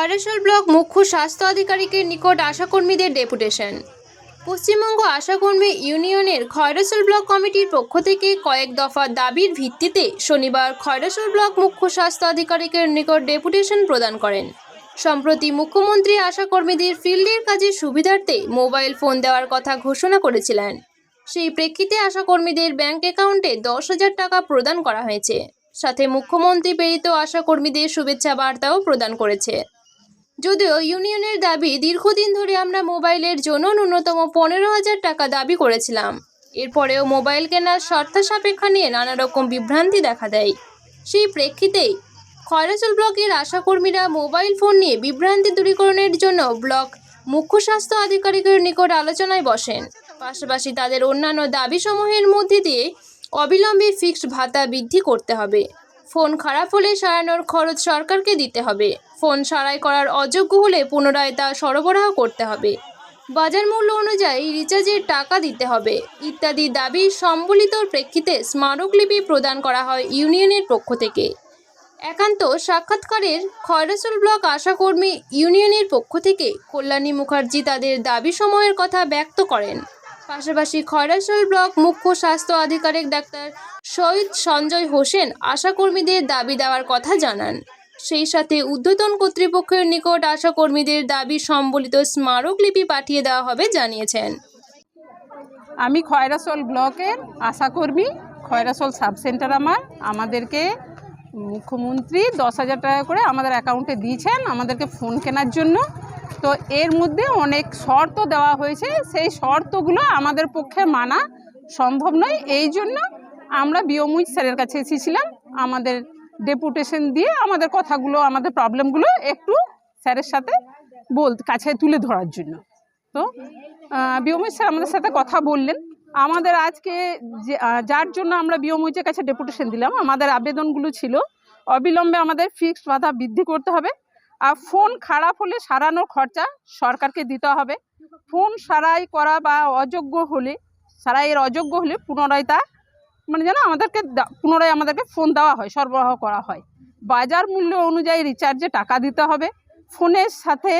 Khoyrasol block মুখ্য স্বাস্থ্য আধিকারিকের নিকট আশাকর্মীদের ডেপুটেশন। পশ্চিমবঙ্গ আশাকর্মী ইউনিয়নের খয়রাসোল ব্লক কমিটির পক্ষ থেকে কয়েক দফা দাবির ভিত্তিতে শনিবার খয়রাসোল ব্লক মুখ্য স্বাস্থ্য আধিকারিকের নিকট ডেপুটেশন প্রদান করেন। সম্প্রতি মুখ্যমন্ত্রী আশাকর্মীদের ফিল্ডের কাজের সুবিধার্থে মোবাইল ফোন দেওয়ার কথা ঘোষণা করেছিলেন। সেই প্রেক্ষিতে আশাকর্মীদের ব্যাংক অ্যাকাউন্টে দশ হাজার টাকা প্রদান করা হয়েছে। সাথে মুখ্যমন্ত্রী প্রেরিত আশাকর্মীদের শুভেচ্ছা বার্তাও প্রদান করেছে। যদিও ইউনিয়নের দাবি দীর্ঘদিন ধরে আমরা মোবাইলের জন্য ন্যূনতম পনেরো হাজার টাকা দাবি করেছিলাম। এরপরেও মোবাইল কেনার শর্ত সাপেক্ষ নিয়ে নানা রকম বিভ্রান্তি দেখা দেয়। সেই প্রেক্ষিতেই খয়রাচল ব্লকের আশাকর্মীরা মোবাইল ফোন নিয়ে বিভ্রান্তি দূরীকরণের জন্য ব্লক মুখ্য স্বাস্থ্য আধিকারিকের নিকট আলোচনায় বসেন। পাশাপাশি তাদের অন্যান্য দাবিসমূহের মধ্যে দিয়ে অবিলম্বে ফিক্সড ভাতা বৃদ্ধি করতে হবে। ফোন খারাপ হলে সারানোর খরচ সরকারকে দিতে হবে। ফোন সারাই করার অযোগ্য হলে পুনরায় তা সরবরাহ করতে হবে। বাজার মূল্য অনুযায়ী রিচার্জের টাকা দিতে হবে। ইত্যাদি দাবি সম্বলিত প্রেক্ষিতে স্মারকলিপি প্রদান করা হয় ইউনিয়নের পক্ষ থেকে। একান্ত সাক্ষাৎকারের খয়রাসুল ব্লক আশাকর্মী ইউনিয়নের পক্ষ থেকে কল্যাণী মুখার্জি তাদের দাবি সময়ের কথা ব্যক্ত করেন। পাশাপাশি খয়রাসুল ব্লক মুখ্য স্বাস্থ্য আধিকারিক ডাক্তার শহীদ সঞ্জয় হোসেন আশাকর্মীদের দাবি দেওয়ার কথা জানান। সেই সাথে ঊর্ধ্বতন কর্তৃপক্ষের নিকট আশাকর্মীদের দাবি সম্বলিত স্মারকলিপি পাঠিয়ে দেওয়া হবে জানিয়েছেন। আমি খয়রাসোল ব্লকের আশাকর্মী, খয়রাসোল সাব সেন্টার আমার। আমাদেরকে মুখ্যমন্ত্রী দশ হাজার টাকা করে আমাদের অ্যাকাউন্টে দিয়েছেন। আমাদেরকে ফোন কেনার জন্য তো এর মধ্যে অনেক শর্ত দেওয়া হয়েছে। সেই শর্তগুলো আমাদের পক্ষে মানা সম্ভব নয়। এই জন্য আমরা বিয়মুই স্যারের কাছে এসেছিলাম। আমাদের ডেপুটেশন দিয়ে আমাদের কথাগুলো, আমাদের প্রবলেমগুলো একটু স্যারের সাথে বল, কাছে তুলে ধরার জন্য। তো বিওমুই স্যার আমাদের সাথে কথা বললেন। আমাদের আজকে যার জন্য আমরা বিওমুইচের কাছে ডেপুটেশন দিলাম, আমাদের আবেদনগুলো ছিল। অবিলম্বে আমাদের ফিক্সড বাধা বৃদ্ধি করতে হবে। আর ফোন খারাপ হলে সারানোর খরচা সরকারকে দিতে হবে। ফোন সারাই করা বা অযোগ্য হলে, সারাইয়ের অযোগ্য হলে পুনরায় তা মানে যেন আমাদেরকে পুনরায় আমাদেরকে ফোন দেওয়া হয়, সরবরাহ করা হয়। বাজার মূল্য অনুযায়ী রিচার্জে টাকা দিতে হবে। ফোনের সাথে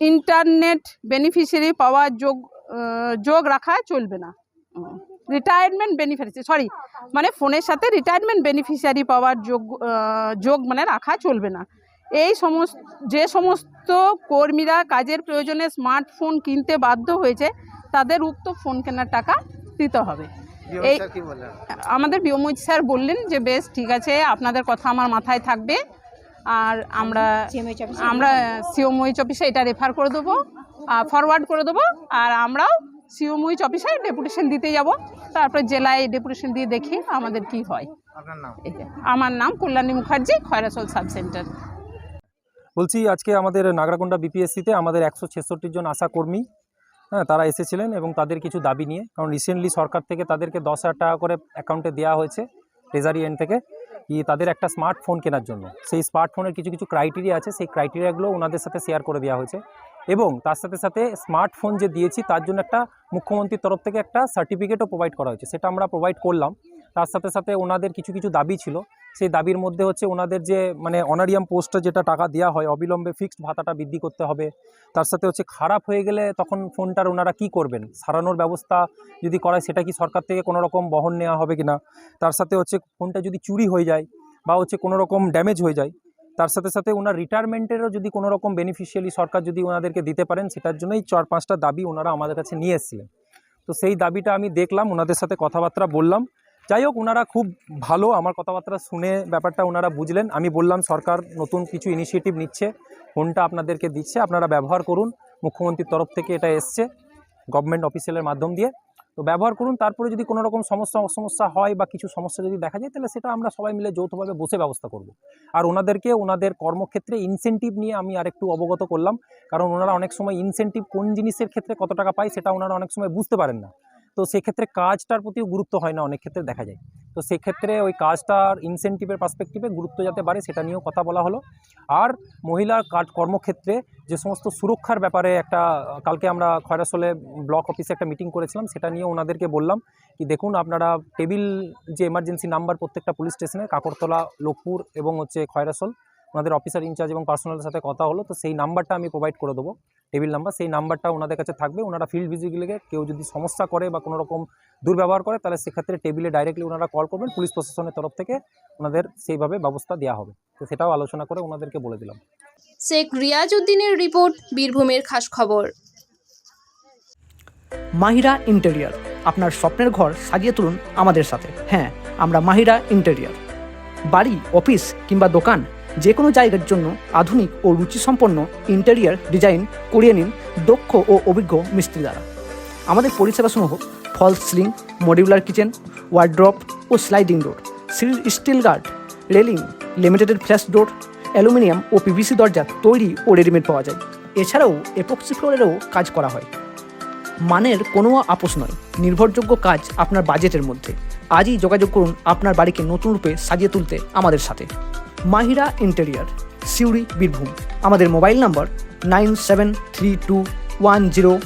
ইন্টারনেট বেনিফিশিয়ারি পাওয়ার যোগ যোগ রাখা চলবে না। রিটায়ারমেন্ট বেনিফিশিয়ারি, সরি মানে ফোনের সাথে রিটায়ারমেন্ট বেনিফিশিয়ারি পাওয়ার যোগ যোগ মানে রাখা চলবে না। এই সমস্ত যে সমস্ত কর্মীরা কাজের প্রয়োজনে স্মার্টফোন কিনতে বাধ্য হয়েছে তাদের উক্ত ফোন কেনার টাকা দিতে হবে। এই আমাদের বিয়মুজ স্যার বললেন যে বেশ ঠিক আছে আপনাদের কথা আমার মাথায় থাকবে। আর আমরা আমরা সিওমুইচ অফিসে এটা রেফার করে দেবো ফরওয়ার্ড করে দেবো আর আমরাও সিওমুইচ অফিসে ডেপুটেশন দিতে যাব। তারপরে জেলায় ডেপুটেশন দিয়ে দেখি আমাদের কি হয়। আমার নাম কল্যাণী মুখার্জি খয়রাসোল সাব সেন্টার। বলছি, আজকে আমাদের নাগরাকোন্ডা বিপিএসসিতে আমাদের একশো ছেষট্টি জন আশা কর্মী হ্যাঁ তারা এসেছিলেন এবং তাদের কিছু দাবি নিয়ে, কারণ রিসেন্টলি সরকার থেকে তাদেরকে দশ হাজার টাকা করে অ্যাকাউন্টে দেওয়া হয়েছে ট্রেজারি এন্ড থেকে কি তাদের একটা স্মার্টফোন কেনার জন্য। সেই স্মার্টফোনের কিছু কিছু ক্রাইটেরিয়া আছে, সেই ক্রাইটেরিয়াগুলো ওনাদের সাথে শেয়ার করে দেওয়া হয়েছে এবং তার সাথে সাথে স্মার্টফোন যে দিয়েছি, তার জন্য একটা মুখ্যমন্ত্রীর তরফ থেকে একটা সার্টিফিকেটও প্রোভাইড করা হয়েছে। সেটা আমরা প্রোভাইড করলাম। তার সাথে সাথে ওনাদের কিছু কিছু দাবি ছিল। সেই দাবির মধ্যে হচ্ছে ওনাদের যে মানে অনারিয়াম পোস্টে যেটা টাকা দেওয়া হয়, অবিলম্বে ফিক্সড ভাতাটা বৃদ্ধি করতে হবে। তার সাথে হচ্ছে খারাপ হয়ে গেলে তখন ফোনটার ওনারা কি করবেন? সারানোর ব্যবস্থা যদি করায়, সেটা কি সরকার থেকে কোনো রকম বহন নেওয়া হবে কি না তার সাথে হচ্ছে ফোনটা যদি চুরি হয়ে যায় বা হচ্ছে কোনো রকম ড্যামেজ হয়ে যায়, তার সাথে সাথে ওনার রিটায়ারমেন্টেরও যদি কোনো রকম বেনিফিশিয়ালি সরকার যদি ওনাদেরকে দিতে পারেন, সেটার জন্যই চার পাঁচটা দাবি ওনারা আমাদের কাছে নিয়ে এসেছিলেন। তো সেই দাবিটা আমি দেখলাম, ওনাদের সাথে কথাবার্তা বললাম। যাই হোক ওনারা খুব ভালো আমার কথাবার্তা শুনে ব্যাপারটা ওনারা বুঝলেন। আমি বললাম, সরকার নতুন কিছু ইনিশিয়েটিভ নিচ্ছে ফোনটা আপনাদেরকে দিচ্ছে আপনারা ব্যবহার করুন। মুখ্যমন্ত্রীর তরফ থেকে এটা এসছে গভর্নমেন্ট অফিসিয়ালের মাধ্যম দিয়ে। তো ব্যবহার করুন, তারপরে যদি কোনো রকম সমস্যা সমস্যা হয় বা কিছু সমস্যা যদি দেখা যায়, তাহলে সেটা আমরা সবাই মিলে যৌথভাবে বসে ব্যবস্থা করব। আর ওনাদেরকে ওনাদের কর্মক্ষেত্রে ইনসেন্টিভ নিয়ে আমি আরেকটু অবগত করলাম। কারণ ওনারা অনেক সময় ইনসেন্টিভ কোন জিনিসের ক্ষেত্রে কত টাকা পায়, সেটা ওনারা অনেক সময় বুঝতে পারেন না। তো সেক্ষেত্রে কাজটার প্রতিও গুরুত্ব হয় না অনেক ক্ষেত্রে দেখা যায়। তো সেক্ষেত্রে ওই কাজটার ইনসেন্টিভের পার্সপেক্টিভে গুরুত্ব যাতে বাড়ে সেটা নিয়েও কথা বলা হলো। আর মহিলার কাজ কর্মক্ষেত্রে যে সমস্ত সুরক্ষার ব্যাপারে একটা, কালকে আমরা খয়রাসোলে ব্লক অফিসে একটা মিটিং করেছিলাম, সেটা নিয়ে ওনাদেরকে বললাম কি দেখুন আপনারা টেবিল যে এমার্জেন্সি নাম্বার প্রত্যেকটা পুলিশ স্টেশনে কাকরতলা, লোকপুর এবং হচ্ছে খয়রাসোল ওনাদের অফিসার ইনচার্জ এবং পার্সোনালের সাথে কথা হলো তো সেই নাম্বারটা আমি প্রোভাইড করে দেবো টেবিল নাম্বার সেই নাম্বারটা ওনাদের কাছে থাকবে। ওনারা ফিল্ড ভিজিটগুলিকে কেউ যদি সমস্যা করে বা কোনো রকম দুর্ব্যবহার করে তাহলে সেক্ষেত্রে টেবিলে ডাইরেক্টলি ওনারা কল করবেন পুলিশ প্রশাসনের তরফ থেকে ওনাদের সেইভাবে ব্যবস্থা দেওয়া হবে। তো সেটাও আলোচনা করে ওনাদেরকে বলে দিলাম। শেখ রিয়াজ উদ্দিনের রিপোর্ট বীরভূমের খাস খবর। মাহিরা ইন্টেরিয়ার আপনার স্বপ্নের ঘর সাজিয়ে তুলুন আমাদের সাথে। হ্যাঁ আমরা মাহিরা ইন্টেরিয়ার। বাড়ি অফিস কিংবা দোকান যে কোনো জায়গার জন্য আধুনিক ও রুচিসম্পন্ন ইন্টেরিয়ার ডিজাইন করিয়ে নিন দক্ষ ও অভিজ্ঞ মিস্ত্রি দ্বারা। আমাদের পরিষেবাসমূহ false ceiling modular kitchen wardrobe ও স্লাইডিং ডোর সিল স্টিল গার্ড রেলিং লিমিটেডের ফ্ল্যাশ ডোর অ্যালুমিনিয়াম ও পিভিসি দরজা তৈরি ও রেডিমেড পাওয়া যায়। এছাড়াও এপক্সি ফ্লোরেরও কাজ করা হয়। মানের কোনো আপোষ নয়, নির্ভরযোগ্য কাজ আপনার বাজেটের মধ্যে। আজই যোগাযোগ করুন আপনার বাড়িকে নতুন রূপে সাজিয়ে তুলতে আমাদের সাথে। মাহিরা ইন্টেরিয়ার, সিউড়ি বীরভূম। আমাদের mobile number nine seven three two one zero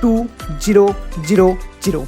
two zero zero zero.